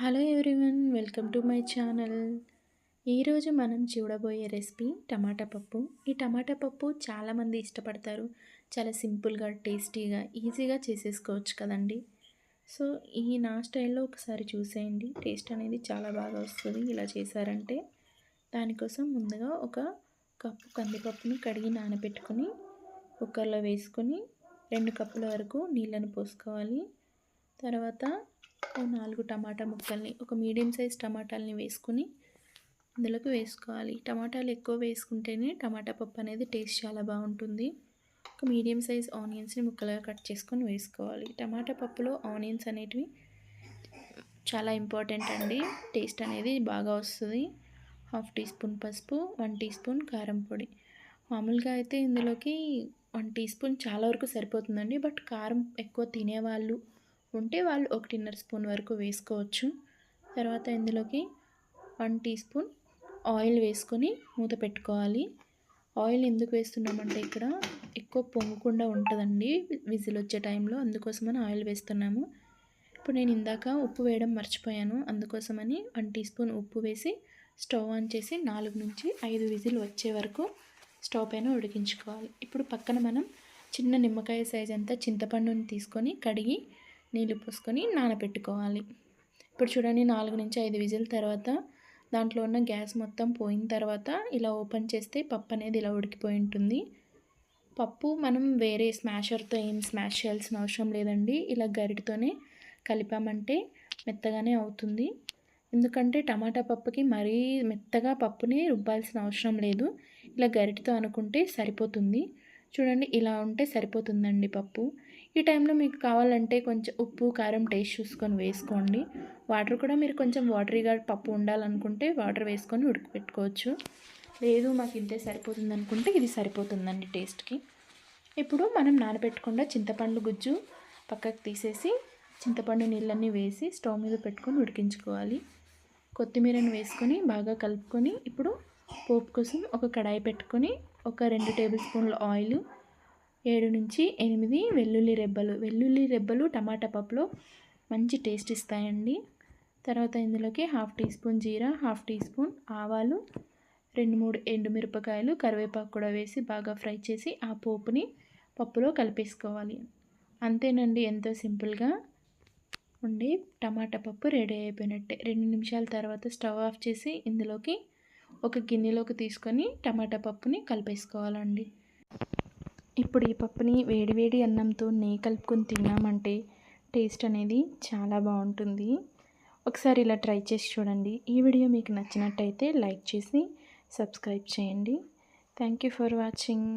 Hello everyone welcome to my channel. ఈరోజు మనం చూడబోయే రెసిపీ టమాటా పప్పు. ఈ టమాటా పప్పు చాలామంది ఇష్టపడతారు. చాలా సింపుల్గా టేస్టీగా ఈజీగా చేసేసుకోవచ్చు కదండి. సో ఈ నా స్టైల్లో ఒకసారి చూసేయండి. టేస్ట్ అనేది చాలా బాగా వస్తుంది ఇలా చేశారంటే. దానికోసం ముందుగా ఒక కప్పు కందిపప్పుని కడిగి నానబెట్టుకొని కుక్కర్లో వేసుకొని రెండు కప్పుల వరకు నీళ్ళను పోసుకోవాలి. తర్వాత నాలుగు టమాటా ముక్కల్ని ఒక మీడియం సైజ్ టమాటాలని వేసుకుని ఇందులోకి వేసుకోవాలి. టమాటాలు ఎక్కువ వేసుకుంటేనే టమాటా పప్పు అనేది టేస్ట్ చాలా బాగుంటుంది. ఒక మీడియం సైజ్ ఆనియన్స్ని ముక్కలుగా కట్ చేసుకొని వేసుకోవాలి. టమాటా పప్పులో ఆనియన్స్ అనేటివి చాలా ఇంపార్టెంట్ అండి. టేస్ట్ అనేది బాగా వస్తుంది. హాఫ్ టీ స్పూన్ పసుపు వన్ టీ స్పూన్ కారం పొడి. మామూలుగా అయితే ఇందులోకి వన్ టీ స్పూన్ చాలా వరకు సరిపోతుందండి. బట్ కారం ఎక్కువ తినేవాళ్ళు ఉంటే వాళ్ళు ఒకటిన్నర స్పూన్ వరకు వేసుకోవచ్చు. తర్వాత ఇందులోకి వన్ టీ స్పూన్ ఆయిల్ వేసుకొని మూత పెట్టుకోవాలి. ఆయిల్ ఎందుకు వేస్తున్నామంటే ఇక్కడ ఎక్కువ పొంగకుండా ఉంటుందండి విజిల్ వచ్చే టైంలో అందుకోసమని ఆయిల్ వేస్తున్నాము. ఇప్పుడు నేను ఇందాక ఉప్పు వేయడం మర్చిపోయాను అందుకోసమని వన్ టీ స్పూన్ ఉప్పు వేసి స్టవ్ ఆన్ చేసి నాలుగు నుంచి ఐదు విజిల్ వచ్చే వరకు స్టవ్ పైన ఉడికించుకోవాలి. ఇప్పుడు పక్కన మనం చిన్న నిమ్మకాయ సైజ్ అంతా చింతపండుని తీసుకొని కడిగి నీళ్ళు పోసుకొని నానబెట్టుకోవాలి. ఇప్పుడు చూడండి నాలుగు నుంచి ఐదు విజిల్ తర్వాత దాంట్లో ఉన్న గ్యాస్ మొత్తం పోయిన తర్వాత ఇలా ఓపెన్ చేస్తే పప్పు అనేది ఇలా ఉడికిపోయి ఉంటుంది. పప్పు మనం వేరే స్మాషర్తో ఏం స్మాష్ చేయాల్సిన అవసరం లేదండి. ఇలా గరిటతోనే కలిపామంటే మెత్తగానే అవుతుంది. ఎందుకంటే టమాటా పప్పుకి మరీ మెత్తగా పప్పుని రుబ్బాల్సిన అవసరం లేదు. ఇలా గరిటతో అనుకుంటే సరిపోతుంది. చూడండి ఇలా ఉంటే సరిపోతుందండి పప్పు. ఈ టైంలో మీకు కావాలంటే కొంచెం ఉప్పు కారం టేస్ట్ చూసుకొని వేసుకోండి. వాటర్ కూడా మీరు కొంచెం వాటరీగా పప్పు ఉండాలనుకుంటే వాటర్ వేసుకొని ఉడకపెట్టుకోవచ్చు. లేదు మాకు ఇంతే సరిపోతుంది అనుకుంటే ఇది సరిపోతుందండి టేస్ట్కి. ఇప్పుడు మనం నానబెట్టకుండా చింతపండు గుజ్జు పక్కకు తీసేసి చింతపండు నీళ్ళన్నీ వేసి స్టవ్ మీద పెట్టుకొని ఉడికించుకోవాలి. కొత్తిమీరని వేసుకొని బాగా కలుపుకొని ఇప్పుడు పోపు కోసం ఒక కడాయి పెట్టుకొని ఒక రెండు టేబుల్ స్పూన్ల ఆయిల్ ఏడు నుంచి ఎనిమిది వెల్లుల్లి రెబ్బలు. వెల్లుల్లి రెబ్బలు టమాటా పప్పులో మంచి టేస్ట్ ఇస్తాయండి. తర్వాత ఇందులోకి హాఫ్ టీ స్పూన్ జీరా హాఫ్ టీ స్పూన్ ఆవాలు రెండు మూడు ఎండుమిరపకాయలు కరివేపాకు కూడా వేసి బాగా ఫ్రై చేసి ఆ పోపుని పప్పులో కలిపేసుకోవాలి. అంతేనండి ఎంతో సింపుల్గా. ఉండి టమాటా పప్పు రెడీ అయిపోయినట్టే. రెండు నిమిషాల తర్వాత స్టవ్ ఆఫ్ చేసి ఇందులోకి ఒక గిన్నెలోకి తీసుకొని టమాటా పప్పుని కలిపేసుకోవాలండి. ఇప్పుడు ఈ పప్పుని వేడివేడి అన్నంతో నెయ్యి కలుపుకొని తిన్నామంటే టేస్ట్ అనేది చాలా బాగుంటుంది. ఒకసారి ఇలా ట్రై చేసి చూడండి. ఈ వీడియో మీకు నచ్చినట్టయితే లైక్ చేసి సబ్స్క్రైబ్ చేయండి. Thank you for watching.